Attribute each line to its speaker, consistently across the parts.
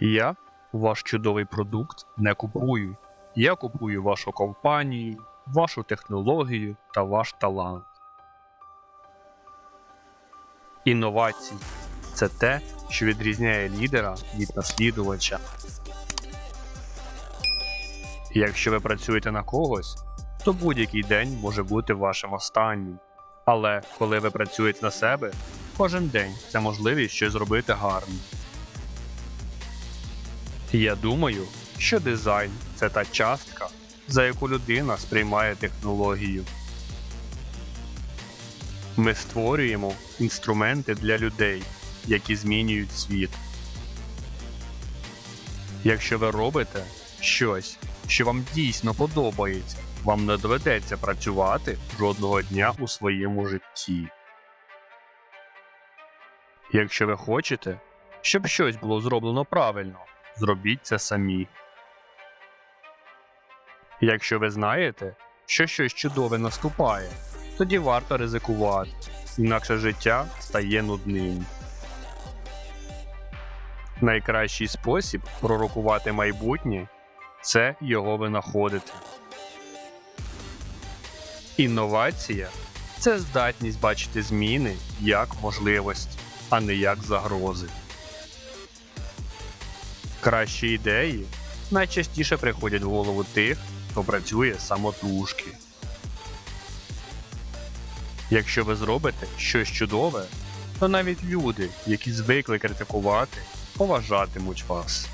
Speaker 1: Я ваш чудовий продукт не купую. Я купую вашу компанію, вашу технологію та ваш талант. Інновації це те, що відрізняє лідера від наслідувача. Якщо ви працюєте на когось, то будь-який день може бути вашим останнім. Але коли ви працюєте на себе, кожен день це можливість щось зробити гарно. Я думаю, що дизайн це та частка, за яку людина сприймає технологію. Ми створюємо інструменти для людей, які змінюють світ. Якщо ви робите щось, що вам дійсно подобається, вам не доведеться працювати жодного дня у своєму житті. Якщо ви хочете, щоб щось було зроблено правильно, зробіть це самі. Якщо ви знаєте, що щось чудове наступає, тоді варто ризикувати, інакше життя стає нудним. Найкращий спосіб пророкувати майбутнє це його винаходити. Інновація це здатність бачити зміни як можливості, а не як загрози. Кращі ідеї найчастіше приходять в голову тих, хто працює самотужки. Якщо ви зробите щось чудове, то навіть люди, які звикли критикувати, поважатимуть вас.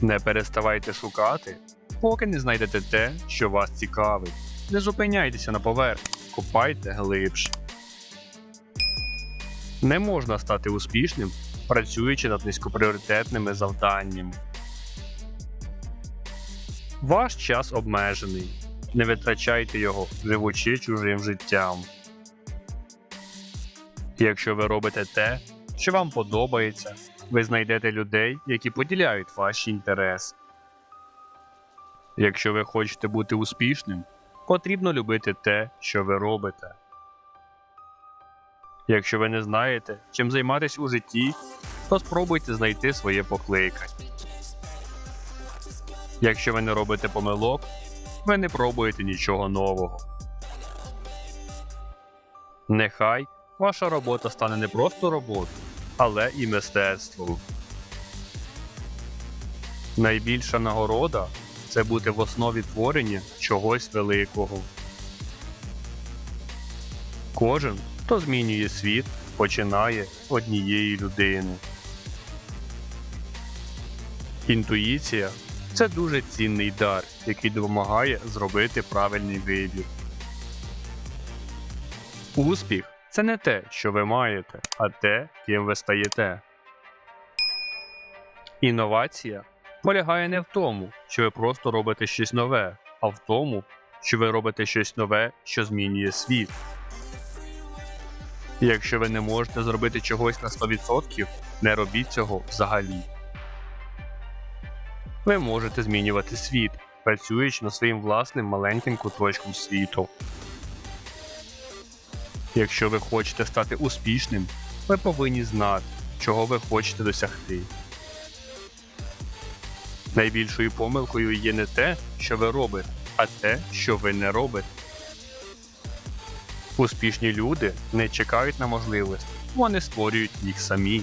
Speaker 1: Не переставайте шукати, поки не знайдете те, що вас цікавить. Не зупиняйтеся на поверхні, копайте глибше. Не можна стати успішним, працюючи над низькопріоритетними завданнями. Ваш час обмежений. Не витрачайте його, живучи чужим життям. Якщо ви робите те, що вам подобається, ви знайдете людей, які поділяють ваші інтереси. Якщо ви хочете бути успішним, потрібно любити те, що ви робите. Якщо ви не знаєте, чим займатися у житті, то спробуйте знайти своє покликання. Якщо ви не робите помилок, ви не пробуєте нічого нового. Нехай ваша робота стане не просто роботою, але і мистецтвом. Найбільша нагорода це бути в основі творення чогось великого. Кожен, хто змінює світ, починає однієї людини. Інтуїція це дуже цінний дар, який допомагає зробити правильний вибір. Успіх це не те, що ви маєте, а те, ким ви стаєте. Інновація полягає не в тому, що ви просто робите щось нове, а в тому, що ви робите щось нове, що змінює світ. Якщо ви не можете зробити чогось на 100%, не робіть цього взагалі. Ви можете змінювати світ, працюючи над своїм власним маленьким куточком світу. Якщо ви хочете стати успішним, ви повинні знати, чого ви хочете досягти. Найбільшою помилкою є не те, що ви робите, а те, що ви не робите. Успішні люди не чекають на можливості, вони створюють їх самі.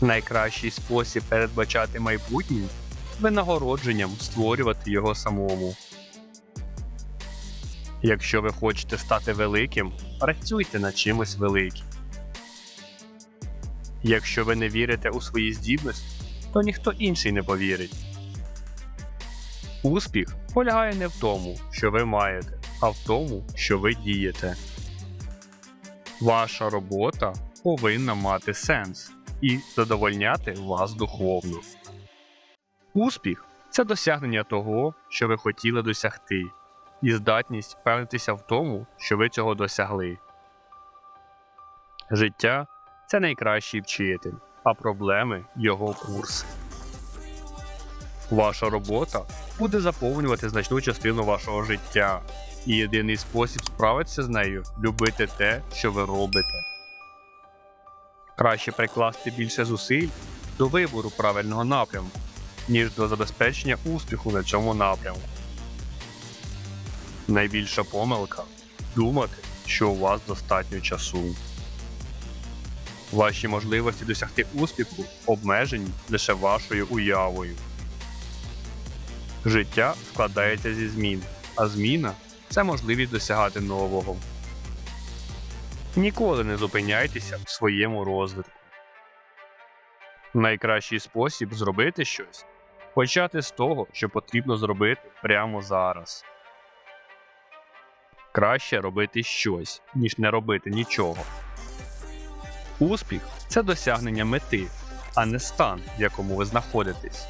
Speaker 1: Найкращий спосіб передбачати майбутнє винагородженням створювати його самому. Якщо ви хочете стати великим, працюйте над чимось великим. Якщо ви не вірите у свої здібності, то ніхто інший не повірить. Успіх полягає не в тому, що ви маєте, а в тому, що ви дієте. Ваша робота повинна мати сенс і задовольняти вас духовно. Успіх це досягнення того, що ви хотіли досягти, і здатність впевнитися в тому, що ви цього досягли. Життя це найкращий вчитель, а проблеми його курси. Ваша робота буде заповнювати значну частину вашого життя, і єдиний спосіб справитися з нею любити те, що ви робите. Краще прикласти більше зусиль до вибору правильного напрямку, ніж до забезпечення успіху на цьому напрямку. Найбільша помилка думати, що у вас достатньо часу. Ваші можливості досягти успіху обмежені лише вашою уявою. Життя складається зі змін, а зміна це можливість досягати нового. Ніколи не зупиняйтеся в своєму розвитку. Найкращий спосіб зробити щось почати з того, що потрібно зробити прямо зараз. Краще робити щось, ніж не робити нічого. Успіх це досягнення мети, а не стан, в якому ви знаходитесь.